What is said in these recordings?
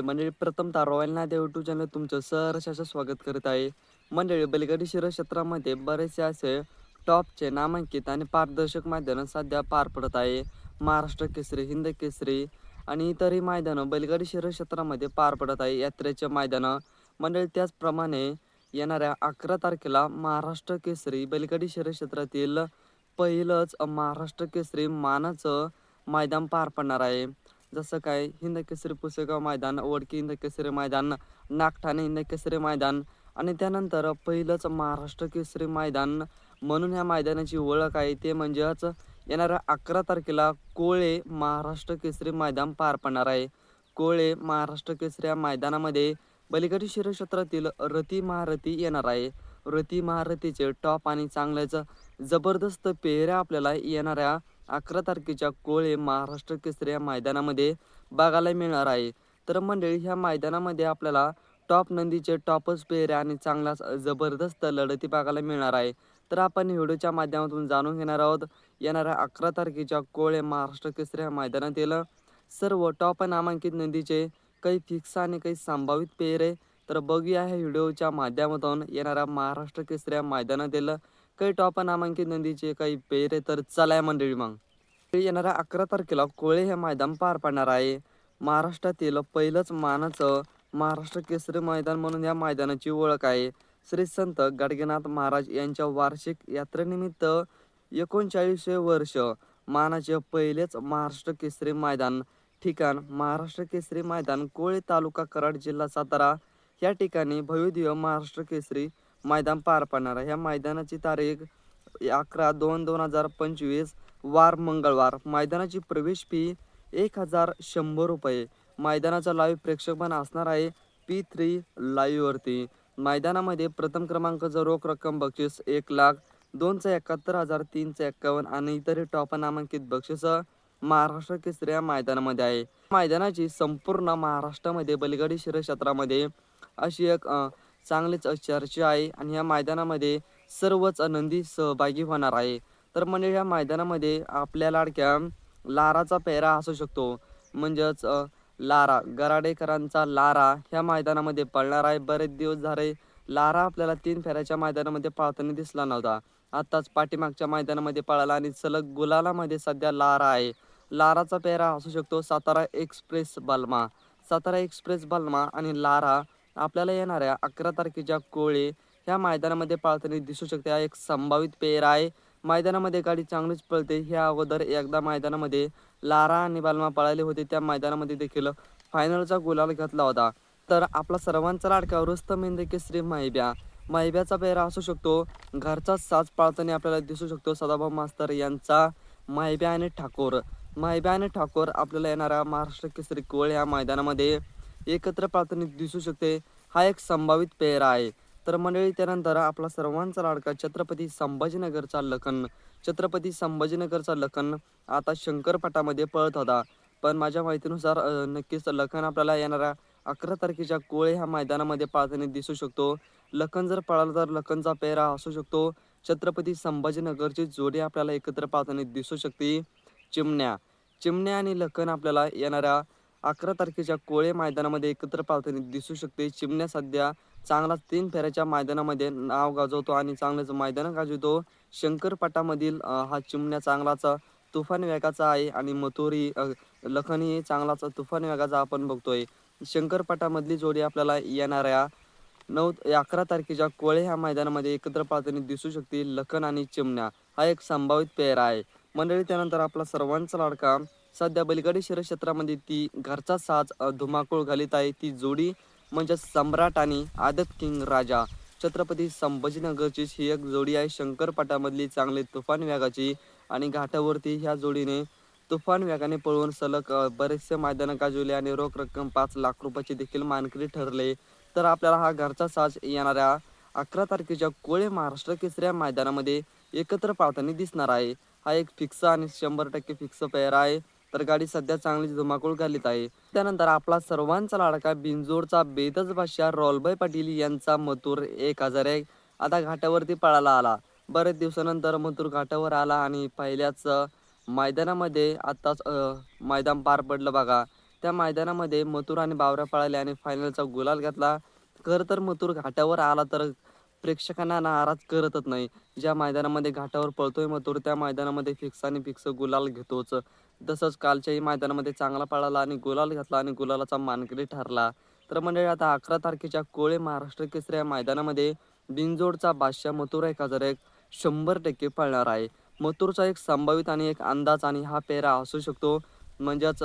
मंडळी मंडळी प्रथमतः रॉयल नादेव यूट्यूब चॅनल तुमचं सहर्ष असं स्वागत करत आहे. मंडळी बैलगाडी शिर क्षेत्रामध्ये बरेचसे असे टॉपचे नामांकित आणि पारदर्शक मैदानं सध्या पार पडत आहे. महाराष्ट्र केसरी हिंद केसरी आणि इतरही मैदानं बैलगाडी शिर क्षेत्रामध्ये पार पडत आहे. यात्रेचे मैदानं मंडळी त्याचप्रमाणे येणाऱ्या अकरा तारखेला महाराष्ट्र केसरी बैलगाडी शिर क्षेत्रातील पहिलंच महाराष्ट्र केसरी मानाचं मैदान पार पडणार आहे. जसं काय हिंद केसरी पुसेगाव मैदान वडकी हिंद केसरी मैदान नागठाणे हिंद केसरी मैदान आणि त्यानंतर पहिलंच महाराष्ट्र केसरी मैदान म्हणून ह्या मैदानाची ओळख आहे. ते म्हणजेच येणाऱ्या अकरा तारखेला कोळे महाराष्ट्र केसरी मैदान पार पडणार आहे. कोळे महाराष्ट्र केसरी या मैदानामध्ये बलिकडी शिरक्षेत्रातील रती महारथी येणार आहे. रती महारथीचे टॉप आणि चांगल्याच जबरदस्त पेहऱ्या आपल्याला येणाऱ्या अकरा तारखेच्या कोळे महाराष्ट्र केसरी या मैदानामध्ये बघायला मिळणार आहे. तर मंडळी ह्या मैदानामध्ये आपल्याला टॉप नंदीचे टॉपच पेहऱ्या आणि चांगला जबरदस्त लढती बघायला मिळणार आहे. तर आपण व्हिडिओच्या माध्यमातून जाणून घेणार आहोत येणाऱ्या अकरा तारखेच्या कोळे महाराष्ट्र केसरी या मैदानातील सर्व टॉप नामांकित नंदीचे काही फिक्स आणि काही संभावित पेहरे तर बघूया ह्या व्हिडिओच्या माध्यमातून येणाऱ्या महाराष्ट्र केसरी या मैदानातील काही टॉप नामांकित नंदीचे काही पेरे तर चला मंडळी मग. येणाऱ्या अकरा तारखेला कोळे हे मैदान पार पाडणार आहे. महाराष्ट्रातील पहिलंच मानाचं महाराष्ट्र केसरी मैदान म्हणून या मैदानाची ओळख आहे. श्री संत गाडगेनाथ महाराज यांच्या वार्षिक यात्रेनिमित्त एकोणचाळीसशे वर्ष मानाचे पहिलेच महाराष्ट्र केसरी मैदान ठिकाण महाराष्ट्र केसरी मैदान कोळे तालुका कराड जिल्हा सातारा. या ठिकाणी भव्यदिव्य महाराष्ट्र केसरी मैदान पार पडणार आहे. या मैदानाची तारीख अकरा दोन दोन हजार पंचवीस वार मंगळवार. मैदानाची प्रवेश फी एक हजार शंभर रुपये. मैदानाचा लाईव्ह प्रेक्षकपण असणार आहे पी थ्री लाईव्हवरती मैदानामध्ये प्रथम क्रमांकाचं रोख रक्कम बक्षीस एक लाख दोनचं एकाहत्तर हजार तीनचं एक्कावन्न आणि इतर टॉप नामांकित बक्षीस महाराष्ट्र केसरी या मैदानामध्ये आहे. मैदानाची संपूर्ण महाराष्ट्रामध्ये बलगडी क्षेत्रामध्ये अशी एक चांगलीच चर्चा आहे आणि या मैदानामध्ये सर्वच नंदी सहभागी होणार आहे. तर म्हणजे या मैदानामध्ये आपल्या लाडक्या लाराचा पेहरा असू शकतो. म्हणजेच लारा गराडेकरांचा लारा ह्या मैदानामध्ये पळणार आहे. बरेच दिवस झाले लारा आपल्याला तीन फेऱ्याच्या मैदानामध्ये पळताना दिसला नव्हता. आत्ताच पाठीमागच्या मैदानामध्ये पळाला आणि सलग गुलालामध्ये सध्या लारा आहे. लाराचा पेहरा असू शकतो सातारा एक्सप्रेस बालमा. सातारा एक्सप्रेस बालमा आणि लारा आपल्याला येणाऱ्या अकरा तारखेच्या कोळे ह्या मैदानामध्ये पाळताना दिसू शकते. हा एक संभावित पेहरा आहे. मैदानामध्ये गाडी चांगलीच पळते. ह्या अगोदर एकदा मैदानामध्ये लारा आणि बालमा पळाले होते. त्या मैदानामध्ये देखील फायनलचा गुलाल घेतला होता. तर आपला सर्वांचा लाडका रुस्तम इंद केसरी माहिब्या माहिब्याचा पेहरा असू शकतो. घरचा साज पाळताना आपल्याला दिसू शकतो. सदाभाऊ मास्तर यांचा माहिब्या आणि ठाकूर. माहिब्या आणि ठाकूर आपल्याला येणाऱ्या महाराष्ट्र केसरी कोळ या मैदानामध्ये एकत्र प्रार्थनेत दिसू शकते. हा एक संभावित पेहरा आहे. तर मंडळी त्यानंतर आपला सर्वांचा लाडका छत्रपती संभाजीनगरचा लखन. छत्रपती संभाजीनगरचा लखन आता शंकरपटामध्ये पळत होता. पण माझ्या माहितीनुसार नक्कीच लखन आपल्याला येणाऱ्या अकरा तारखेच्या कोळे ह्या मैदानामध्ये पाळताना दिसू शकतो. लखन जर पळाला तर लखनचा पेहरा असू शकतो. छत्रपती संभाजीनगरची जोडी आपल्याला एकत्र पाळताना दिसू शकते. चिमण्या. चिमण्या आणि लखन आपल्याला येणाऱ्या अकरा तारखेच्या कोळे मैदानामध्ये एकत्र पाळताना दिसू शकते. चिमण्या सध्या चांगलाच तीन फेऱ्याच्या मैदानामध्ये नाव गाजवतो आणि चांगलंच मैदान गाजवतो. शंकरपाटामधील हा चिमण्या चांगलाचा तुफान वेगाचा आहे आणि मथुरी लखनही चांगलाच तुफान वेगाचा आपण बघतोय. शंकरपाटामधली जोडी आपल्याला येणाऱ्या नऊ अकरा तारखेच्या कोळे ह्या मैदानामध्ये एकत्र पाळताना दिसू शकते लखन आणि चिमण्या. हा एक संभावित पेहरा आहे. मंडळी त्यानंतर आपला सर्वांचा लाडका सध्या बैलगाडी क्षेत्रामध्ये ती घरचा साज धुमाकूळ घालीत आहे. ती जोडी म्हणजे सम्राट आणि आदत किंग राजा. छत्रपती संभाजीनगरचीच ही एक जोडी आहे. शंकरपाटामधली चांगली तुफान व्यागाची आणि घाटावरती ह्या जोडीने तुफान व्यागाने पळवून सलग बरेचसे मैदान गाजवले आणि रोख रक्कम पाच लाख रुपयाची देखील मानकरी ठरले. तर आपल्याला हा घरचा साज येणाऱ्या अकरा तारखेच्या कोळे महाराष्ट्र केसऱ्या मैदानामध्ये एकत्र पाळताना दिसणार आहे. हा एक फिक्स आणि शंभर टक्के फिक्स पेअर आहे. तर गाडी सध्या चांगली धुमाकूळ घालीत आहे. त्यानंतर आपला सर्वांचा लाडका बिंजोरचा बेतज भाषा रोलबाई पाटील यांचा मथुर एक हजार एक. आता घाटावरती पळाला आला. बरेच दिवसानंतर मथुर घाटावर आला आणि पहिल्याच मैदानामध्ये आत्ताच मैदान पार पडलं बघा. त्या मैदानामध्ये मथुर आणि बावऱ्या पळाले आणि फायनलचा गुलाल घातला. खरं तर मथुर घाटावर आला तर प्रेक्षकांना नाराज करतच नाही. ज्या मैदानामध्ये घाटावर पळतोय मथुर त्या मैदानामध्ये फिक्स आणि फिक्स गुलाल घेतोच. तसंच कालच्याही मैदानामध्ये चांगला पळाला आणि गुलाल घातला आणि गुलालाचा मानकरी ठरला. तर मंडळी आता अकरा तारखेच्या कोळे महाराष्ट्र केसरी या मैदानामध्ये बिनजोडचा बादशाह मथुरा एक हजार एक शंभर टक्के पळणार आहे. मथुरचा एक संभावित आणि एक अंदाज आणि हा पेरा असू शकतो. म्हणजेच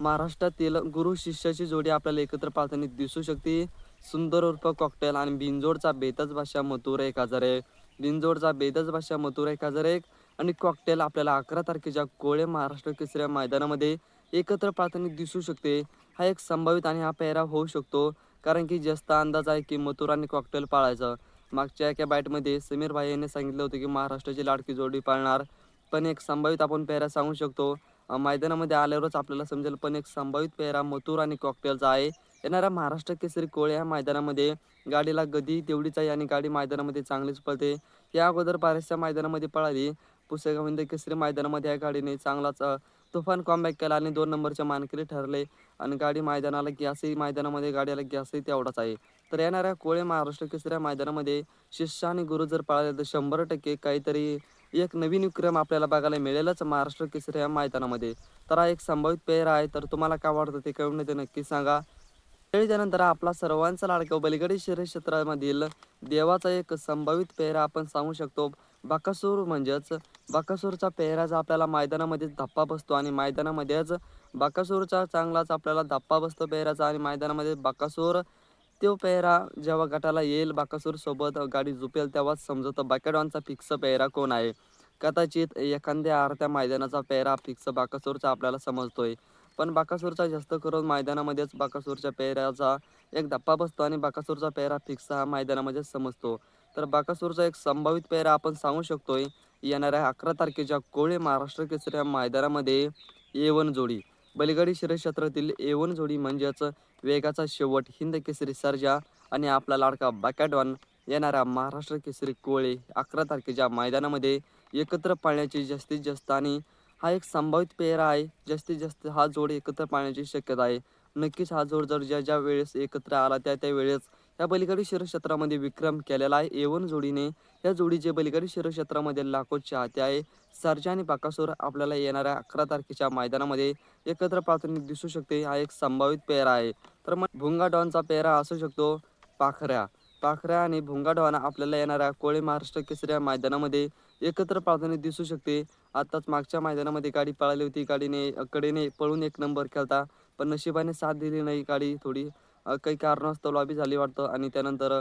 महाराष्ट्रातील गुरु शिष्याची जोडी आपल्याला एकत्र पाहताना दिसू शकते. सुंदर उर्फ कॉकटेल आणि बिनजोडचा बेतज भाषा मथुरा एक हजार एक. बिनजोडचा बेतज भाषा मथुरा एक हजार एक. आणि कॉकटेल आपल्याला अकरा तारखेच्या कोळे महाराष्ट्र केसरी मैदानामध्ये एकत्र प्राथमिक दिसू शकते. हा एक संभावित आणि हा पेहरा होऊ शकतो कारण की जास्त अंदाज आहे की मथुर आणि कॉकटेल पाळायचं. मागच्या एका बॅटमध्ये समीर भाई यांनी सांगितलं होतं की महाराष्ट्राची लाडकी जोडी पाळणार पण एक संभावित आपण पेहरा सांगू शकतो. मैदानामध्ये आल्यावरच आपल्याला समजेल पण एक संभावित पेहरा मथुर आणि कॉकटेलचा आहे. येणाऱ्या महाराष्ट्र केसरी कोळे या मैदानामध्ये गाडीला गदी तेवढीच आहे आणि गाडी मैदानामध्ये चांगलीच पळते. या अगोदर बऱ्याचशा मैदानामध्ये पळाली पुसेगाव हिंद केसरी मैदानामध्ये या गाडीने चांगलाच तुफान कॉमबॅक केला आणि दोन नंबरचे मानकरी ठरले. आणि गाडी मैदानाला गॅसही मैदानामध्ये गाडीला गॅसही तेवढाच आहे. तर येणाऱ्या कोळे महाराष्ट्र केसऱ्या मैदानामध्ये शिष्य आणि गुरु जर पाळले तर शंभर टक्के काहीतरी एक नवीन विक्रम आपल्याला बघायला मिळेलच महाराष्ट्र केसऱ्या मैदानामध्ये. तर हा एक संभावित पेहरा आहे. तर तुम्हाला काय वाटतं ते कळून ते नक्की सांगा. त्यानंतर आपला सर्वांचा लाडका बलिगडी शहर क्षेत्रामधील देवाचा एक संभावित पेहरा आपण सांगू शकतो. बाकासूर म्हणजेच बाकासूरचा पेहराचा आपल्याला मैदानामध्येच धप्पा बसतो आणि मैदानामध्येच बाकासूरचा चांगलाच आपल्याला धप्पा बसतो पेहराचा आणि मैदानामध्ये बाकासूर तो पेहरा जेव्हा गटाला येईल बाकासूर सोबत गाडी झुपेल तेव्हाच समजतं बाकेडॉनचा फिक्स पेहरा कोण आहे. कदाचित एखाद्या आरत्या मैदानाचा पेहरा फिक्स बाकासूरचा आपल्याला समजतोय. पण बाकासूरचा जास्त करून मैदानामध्येच बाकासूरच्या पेहऱ्याचा एक धप्पा बसतो आणि बाकासूरचा पेहरा फिक्स हा मैदानामध्येच समजतो. तर बाकासूरचा एक संभावित पेहरा आपण सांगू शकतोय. येणाऱ्या अकरा तारखेच्या कोळे महाराष्ट्र केसऱ्या मैदानामध्ये एवन जोडी. बलिगाडी क्षेत्रातील एवन जोडी म्हणजेच वेगाचा शेवट हिंद केसरी सर्जा आणि आपला लाडका बॅकॅडॉन येणाऱ्या महाराष्ट्र केसरी कोळे अकरा तारखेच्या मैदानामध्ये एकत्र पाळण्याची जास्तीत जास्त आणि हा एक संभावित पेहरा आहे. जास्तीत जास्त हा जोड एकत्र पाळण्याची शक्यता आहे. नक्कीच हा जोड जर ज्या ज्या वेळेस एकत्र आला त्या त्या वेळेस या बलिगाडी शिरक्षेत्रामध्ये विक्रम केलेला आहे. एवन जोडीने या जोडीचे बलिगाडी शिरक्षेत्रामध्ये लाखो चाहते आहे. सरजा आणि बाकासूर आपल्याला येणाऱ्या अकरा तारखेच्या मैदानामध्ये एकत्र पाहताना दिसू शकते. हा एक संभावित पेहरा आहे. तर मग भुंगा डॉनचा पेहरा असू शकतो पाखऱ्या. पाखऱ्या आणि भुंगा डॉन आपल्याला येणाऱ्या कोळे महाराष्ट्र केसऱ्या मैदानामध्ये एकत्र प्राधान्य दिसू शकते. आताच मागच्या मैदानामध्ये गाडी पळाली होती. गाडीने कडेने पळून एक नंबर खेळता पण नशिबाने साथ दिली नाही. गाडी थोडी काही कारणास्तव लॉबी झाली वाटतं. आणि त्यानंतर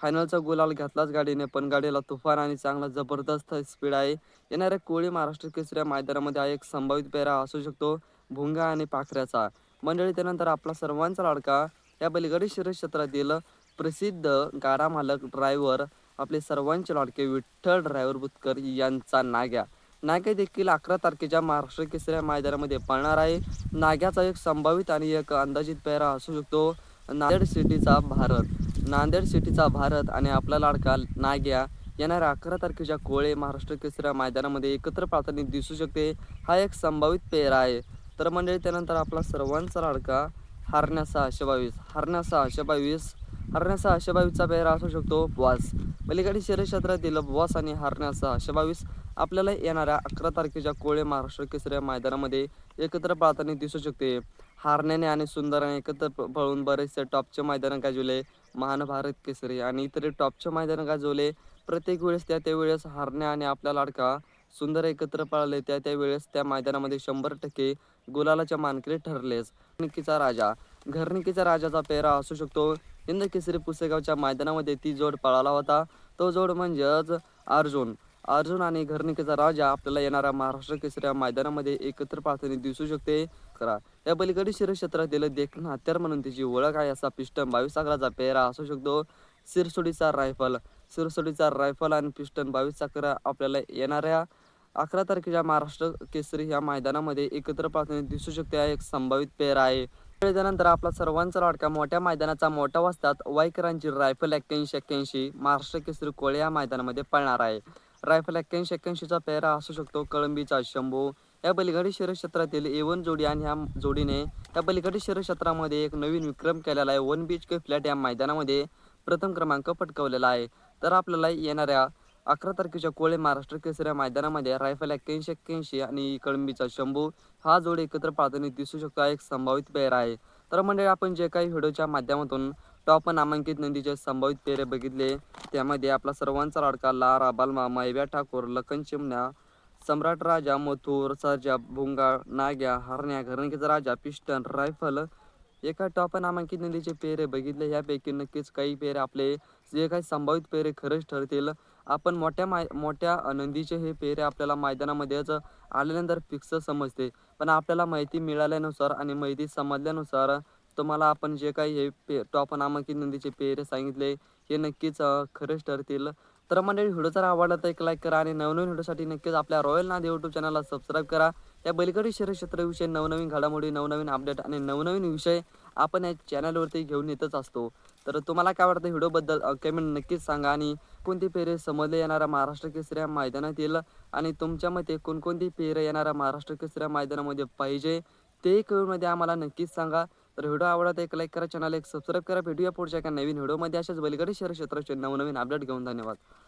फायनलचा गुलाल घेतलाच गाडीने पण गाडीला तुफान आणि चांगला जबरदस्त स्पीड आहे. येणाऱ्या कोळी महाराष्ट्र केसऱ्या मैदानामध्ये हा एक संभावित पेहरा असू शकतो भुंगा आणि पाखऱ्याचा. मंडळी त्यानंतर आपला सर्वांचा लाडका या बलिगडी शरीर क्षेत्रातील प्रसिद्ध गाडा मालक ड्रायव्हर आपले सर्वांचे लाडके विठ्ठल ड्रायव्हर बुतकर यांचा नाग्या. नाग्या देखील अकरा तारखेच्या महाराष्ट्र केसऱ्या मैदानामध्ये पळणार आहे. नाग्याचा एक संभावित आणि एक अंदाजित पेहरा असू शकतो. नांदेड सिटीचा भारत. नांदेड सिटीचा भारत आणि आपला लाडका नाग्या येणाऱ्या अकरा तारखेच्या कोळे महाराष्ट्र केसऱ्या मैदानामध्ये एकत्र पाहताना दिसू शकते. हा एक संभावित पेहरा आहे. तर मंडळी त्यानंतर आपला सर्वांचा लाडका हारण्या सहाशे बावीस. हारण्या सहाशे बावीस. हरण्या सहाशे बावीसचा पेहरा असू शकतो बॉस पलीकडे शहरी क्षेत्रातील बॉस आणि हरण्या सहाशे बावीस आपल्याला येणाऱ्या अकरा तारखेच्या कोळे महाराष्ट्र केसऱ्या मैदानामध्ये एकत्र पाहताना दिसू शकते. हारण्याने आणि सुंदराने एकत्र पळून बरेचसे टॉपचे मैदान गाजवले. महानभारत केसरी आणि इतर टॉपचे मैदान गाजवले. प्रत्येक वेळेस त्या त्यावेळेस हारण्या आणि आपला लाडका सुंदर एकत्र पळाले. त्या त्यावेळेस त्या मैदानामध्ये शंभर टक्के गुलालाच्या मानकरी ठरलेच. निकीचा राजा. घरनिकीचा राजाचा पेहरा असू शकतो. हिंद केसरी पुसेगावच्या मैदानामध्ये ती जोड पळाला होता. तो जोड म्हणजेच अर्जुन. अर्जुन आणि घरनिकेचा राजा आपल्याला येणाऱ्या महाराष्ट्र केसरी मैदानामध्ये एकत्र पाहताना दिसू शकते. करा. या पलीकडे शिरक्षेत्रातील देखील हत्यार म्हणून तिची ओळख आहे असा पिस्टन बावीस अकराचा पेहरा असू शकतो. सिरसोडीचा रायफल. सिरसोडीचा रायफल आणि पिस्टन बावीस अकरा आपल्याला येणाऱ्या अकरा तारखेच्या महाराष्ट्र केसरी ह्या मैदानामध्ये एकत्र पाहताना दिसू शकते. हा एक संभावित पेहरा आहे. त्यानंतर आपला सर्वांचा लाडका मोठ्या मैदानाचा मोठा वाजतात. वाईकरांची रायफल एक्क्याऐंशी एक्क्याऐंशी महाराष्ट्र केसरी कोळे या मैदानामध्ये पळणार आहे. रायफल एक्क्याऐंशी एक्क्याऐंशीचा पेहरा असू शकतो. कळंबीचा शंभू. या बैलगाडी क्षेत्रातील एवन जोडी आणि ह्या जोडीने या बैलगाडी क्षेत्रामध्ये एक नवीन विक्रम केलेला आहे. One B H K flat या मैदानामध्ये प्रथम क्रमांक पटकावलेला आहे. तर आपल्याला येणाऱ्या अकरा तारखेच्या कोळे महाराष्ट्र केसऱ्या या मैदानामध्ये रायफल एक्क्याऐंशी एक्क्याऐंशी आणि कळंबीचा शंभू हा जोडी एकत्र पाळताना दिसू शकतो. हा एक संभावित पेर आहे. तर मंडळी आपण जे काही व्हिडिओच्या माध्यमातून टॉप नामांकित नंदीचे संभावित पेरे बघितले त्यामध्ये आपला सर्वांचा लाडका लारा बालमा मैव्या ठाकूर लखन चिमण्या सम्राट राजा मथुर सर्जा भुंगा नाग्या हरण्या घरणकीचा राजा पिस्टन रायफल एका टॉप नामांकित नदीचे पेरे बघितले. यापैकी नक्कीच काही पेरे आपले जे काही संभावित पेरे खरंच ठरतील. आपण मोठ्या माय मोठ्या नंदीचे हे पेरे आपल्याला मैदानामध्येच आल्यानंतर फिक्स समजते. पण आपल्याला माहिती मिळाल्यानुसार आणि माहिती समजल्यानुसार तुम्हाला आपण जे काही हे पे टॉप नामांकित नंदीचे पेरे सांगितले हे नक्कीच खरंच ठरतील. तर मंडळी व्हिडिओ जर आवडला तर एक लाईक करा आणि नवनवीन व्हिडिओसाठी नक्कीच आपल्या रॉयल नाद यूट्यूब चॅनलला सबस्क्राईब करा. या बैलगाडी शर्यत क्षेत्राविषयी नवनवीन घडामोडी नवनवीन अपडेट आणि नवनवीन विषय आपण या चॅनलवरती घेऊन येतच असतो. तर तुम्हाला काय वाटतं व्हिडिओबद्दल कमेंट नक्कीच सांगा आणि कोणती पेरे समजले येणाऱ्या महाराष्ट्र केसऱ्या मैदानातील आणि तुमच्या मते कोणकोणती पेरे येणाऱ्या महाराष्ट्र केसऱ्या मैदानामध्ये पाहिजे ते कमेंटमध्ये आम्हाला नक्कीच सांगा. तर व्हिडिओ आवडत एक लाईक करा चॅनल एक सबस्क्राईब करा. भेटूया पुढच्या एका नवीन व्हिडिओमध्ये. अशाच बैलगाडी शहर क्षेत्राचे नवनवीन अपडेट घेऊन धन्यवाद.